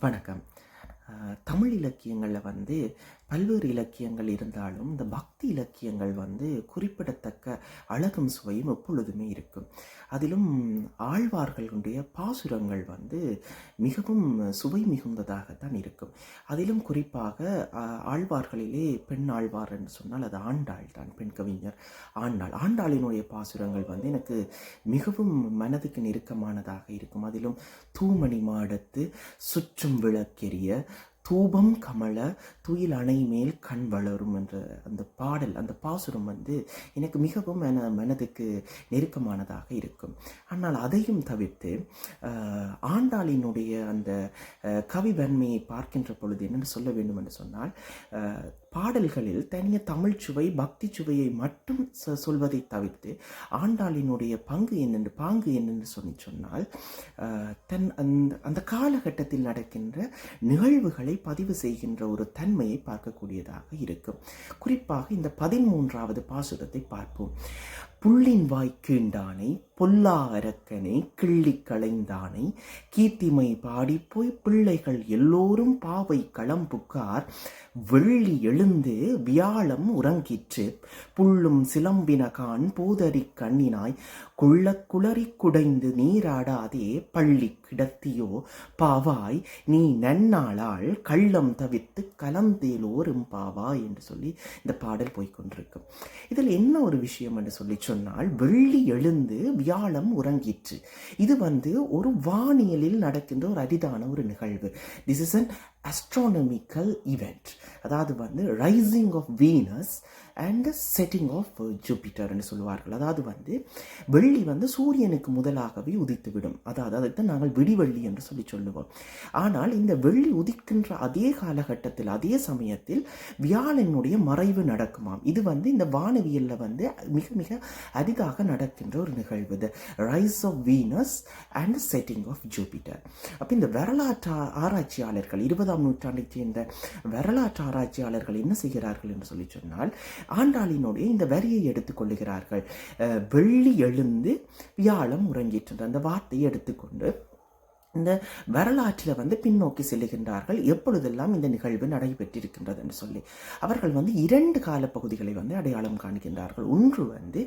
வணக்கம் அஹ், தமிழ் இலக்கியங்களில் வந்து பல்வேறு இலக்கியங்கள் இருந்தாலும் இந்த பக்தி இலக்கியங்கள் வந்து குறிப்பிடத்தக்க அழகும் சுவையும் எப்பொழுதுமே இருக்கும். அதிலும் ஆழ்வார்களுடைய பாசுரங்கள் வந்து மிகவும் சுவை மிகுந்ததாகத்தான் இருக்கும். அதிலும் குறிப்பாக ஆழ்வார்களிலே பெண் ஆழ்வார் என்று சொன்னால் அது ஆண்டாள் தான் பெண் கவிஞர் ஆண்டாள். ஆண்டாளினுடைய பாசுரங்கள் வந்து எனக்கு மிகவும் மனதுக்கு நெருக்கமானதாக இருக்கும். அதிலும் தூமணி மாடத்து சுற்றும் விளக்கெரிய தூபம் கமல துயில் அணை மேல் கண் வளரும் என்ற அந்த பாடல் அந்த பாசுரம் வந்து எனக்கு மிகவும் என மனதுக்கு நெருக்கமானதாக இருக்கும். ஆனால் அதையும் தவிர்த்து ஆண்டாளினுடைய அந்த கவி கவிவன்மையை பார்க்கின்ற பொழுது என்னென்னு சொல்ல வேண்டும் என்று சொன்னால் பாடல்களில் தனிய தமிழ் சுவை பக்தி சுவையை மட்டும் சொ- சொல்வதை தவிர்த்து ஆண்டாளினுடைய பங்கு என்னென்று பாங்கு என்னென்று சொல்லி சொன்னால் தன் அந்த அந்த காலகட்டத்தில் நடக்கின்ற நிகழ்வுகளை பதிவு செய்கின்ற ஒரு தன்மையை பார்க்கக்கூடியதாக இருக்கும். குறிப்பாக இந்த பதிமூன்றாவது பாசுரத்தை பார்ப்போம். புள்ளின் வாய் பொல்லா அரக்கனை கிள்ளி களைந்தானை கீர்த்திமை பாடிப்போய் பிள்ளைகள் எல்லோரும் பாவை களம்புக்கார் வெள்ளி எழுந்து வியாழம் உறங்கிற்று புள்ளும் சிலம்பினகான் பூதரி கண்ணினாய். குள்ள குளறி குடைந்து நீராடாதே பள்ளி கிடத்தியோ பாவாய் நீ நன்னாளால் கள்ளம் தவிர்த்து கலந்தேலோரும் பாவாய் என்று சொல்லி இந்த பாடல் போய்க்கொண்டிருக்கும் இதில் என்ன ஒரு விஷயம் என்று சொல்லி சொன்னால் வெள்ளி எழுந்து வியாழம் உறங்கிற்று. இது வந்து ஒரு வானியலில் நடக்கின்ற ஒரு அரிதான ஒரு நிகழ்வு. This is an astronomical event அதாவது வந்து rising of Venus and setting of ஜூபிட்டர்னு சொல்லுவார்கள். அதாவது வந்து வெள்ளி வந்து சூரியனுக்கு முதலாகவே உதித்துவிடும். அதாவது அதைத்தான் நாங்கள் விடிவெள்ளி என்று சொல்லி சொல்லுவோம். ஆனால் இந்த வெள்ளி உதிக்கின்ற அதே காலகட்டத்தில் அதே சமயத்தில் வியாழனுடைய மறைவு நடக்குமாம். இது வந்து இந்த வானவியலில் வந்து மிக மிக அரிதாக நடக்கின்ற ஒரு நிகழ்வு. The rise of Venus and setting of Jupiter அப்போ இந்த வரலாற்று ஆராய்ச்சியாளர்கள் இருபது இருபதாம் நூற்றாண்டைச் சேர்ந்த வரலாற்று ஆராய்ச்சியாளர்கள் என்ன செய்கிறார்கள் என்று சொல்லி சொன்னால் ஆண்டாளினுடைய இந்த வரியை எடுத்துக்கொள்ளுகிறார்கள் அஹ், வெள்ளி எழுந்து வியாழம் உறங்கிற்று அந்த வார்த்தையை எடுத்துக்கொண்டு இந்த வரலாற்றில் வந்து பின்னோக்கி செல்லுகின்றார்கள். எப்பொழுதெல்லாம் இந்த நிகழ்வு நடைபெற்றிருக்கின்றது என்று சொல்லி. அவர்கள் வந்து இரண்டு கால பகுதிகளை வந்து அடையாளம் காண்கின்றார்கள். ஒன்று வந்து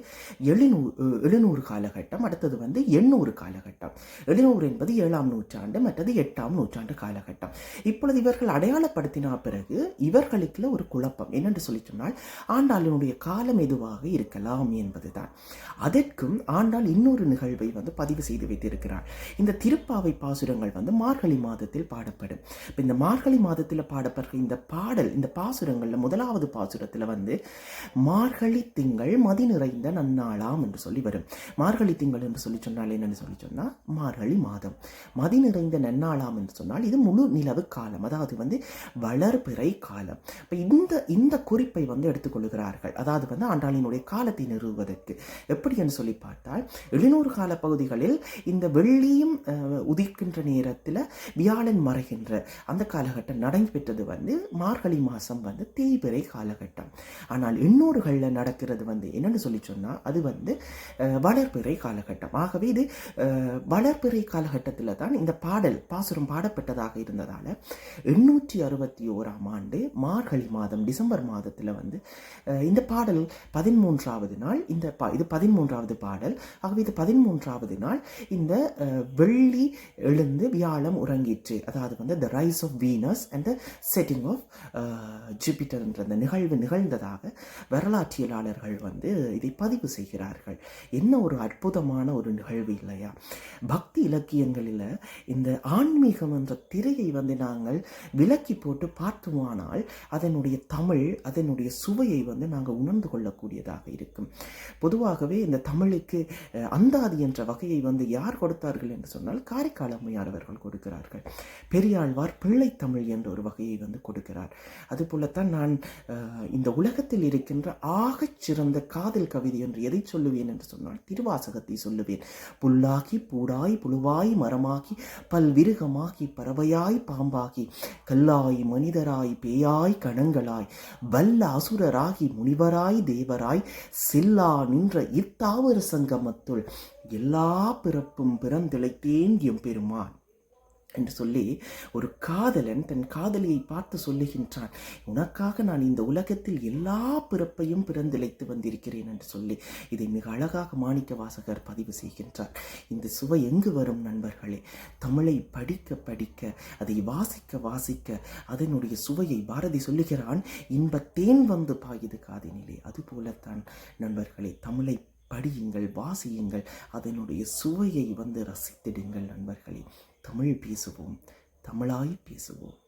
எழுநூறு எழுநூறு காலகட்டம் அடுத்தது வந்து எண்ணூறு காலகட்டம். எழுநூறு என்பது ஏழாம் நூற்றாண்டு மற்றது எட்டாம் நூற்றாண்டு காலகட்டம். இப்பொழுது இவர்கள் அடையாளப்படுத்தினா பிறகு இவர்களுக்குள்ள ஒரு குழப்பம். என்னென்று சொல்லி சொன்னால் ஆண்டாளினுடைய காலம் எதுவாக இருக்கலாம் என்பதுதான். அதற்கும் ஆண்டாள் இன்னொரு நிகழ்வை வந்து பதிவு செய்து வைத்திருக்கிறார் இந்த திருப்பாவை பாசுரங்கள் வந்து மார்கழி மாதத்தில் பாடப்படும். இப்போ இந்த மார்கழி மாதத்தில் பாடப்படுற இந்த பாடல் இந்த பாசுரங்களில் முதலாவது பாசுரத்தில் வந்து மார்கழி திங்கள் மதி நிறைந்த நன்னாளாம் என்று சொல்லி வரும். மார்கழி திங்கள் என்று சொல்லி சொன்னால் என்னென்னு சொல்லி சொன்னால் மார்கழி மாதம். மதி நிறைந்த நன்னாளாம் என்று சொன்னால் இது முழு நிலவு காலம் அதாவது வந்து வளர்பிறை காலம். இப்போ இந்த இந்த குறிப்பை வந்து எடுத்துக்கொள்கிறார்கள். அதாவது வந்து ஆண்டாளினுடைய காலத்தை நிறுவுவதற்கு. எப்படி என்று சொல்லி பார்த்தால் எழுநூறு கால பகுதிகளில் இந்த வெள்ளியும் அஹ், உதிக்கின்ற நேரத்தில் வியாழன் மறைகின்ற அந்த காலகட்டம் நடைபெற்றது வந்து மார்கழி மாதம் வந்து தேய்பிறை காலகட்டம். ஆனால் இன்னொருகளில் நடக்கிறது வந்து என்னென்னு சொல்லி சொன்னால் அது வந்து வளர்பிறை காலகட்டம். ஆகவே இது வளர்பிறை காலகட்டத்தில் தான் இந்த பாடல் பாசுரம் பாடப்பட்டதாக இருந்ததால் எண்ணூற்றி அறுபத்தி ஓராம் ஆண்டு மார்கழி மாதம் டிசம்பர் மாதத்தில் வந்து இந்த பாடல் பதிமூன்றாவது நாள் இந்த பா இது பதிமூன்றாவது பாடல். ஆகவே இது பதிமூன்றாவது நாள் இந்த வெள்ளி எழுந்து வியாழம் உறங்கிற்று. அதாவது வந்து the rise of Venus and the setting of Jupiter என்ற அந்த நிகழ்வு நிகழ்ந்ததாக வரலாற்றியலாளர்கள் வந்து இதை பதிவு செய்கிறார்கள். என்ன ஒரு அற்புதமான ஒரு நிகழ்வு இல்லையா? பக்தி இலக்கியங்களில் இந்த ஆன்மீகம் என்ற திரையை வந்து நாங்கள் விலக்கி போட்டு பார்த்தோமானால் அதனுடைய தமிழ் அதனுடைய சுவையை வந்து நாங்கள் உணர்ந்து கொள்ளக்கூடியதாக இருக்கும். பொதுவாகவே இந்த தமிழுக்கு அந்தாதி என்ற வகையை வந்து யார் கொடுத்தார்கள் என்று சொன்னால் காரைக்காலம் அம்மையார் அவர்கள் கொடுக்கிறார்கள். பெரியாழ்வார் பிள்ளை தமிழ் என்ற ஒரு வகையை வந்து கொடுக்கிறார். அதுபோலத்தான் நான் இந்த உலகத்தில் இருக்கின்ற ஆகச் சிறந்த காதல் கவிதை என்று எதை சொல்லுவேன் என்று சொன்னால் திருவாசகத்தை சொல்லுவேன். புல்லாகி பூடாய் புழுவாய் மரமாகி பல்விருகமாகி பறவையாய் பாம்பாகி கல்லாய் மனிதராய் பேயாய் கணங்களாய் வல்ல அசுரராகி முனிவராய் தேவராய் செல்லா நின்ற இத்தாவர சங்கமத்துள் எல்லா பிறப்பும் பிறந்திழைத்தேன் எம்பெருமான் என்று சொல்லி ஒரு காதலன் தன் காதலியை பார்த்து சொல்லுகின்றான் உனக்காக நான் இந்த உலகத்தில் எல்லா பிறப்பையும் பிறந்திழைத்து வந்திருக்கிறேன் என்று சொல்லி இதை மிக அழகாக மாணிக்க வாசகர் பதிவு செய்கின்றார். இந்த சுவை எங்கு வரும் நண்பர்களே? தமிழை படிக்க படிக்க அதை வாசிக்க வாசிக்க அதனுடைய சுவையை பாரதி சொல்லுகிறான் இன்பத்தேன் வந்து பாயுது காதினிலே. அதுபோலத்தான் நண்பர்களே தமிழை படியுங்கள் வாசியுங்கள் அதனுடைய சுவையை வந்து ரசித்திடுங்கள் நண்பர்களே. தமிழ் பேசுவோம் தமிழாய் பேசுவோம்.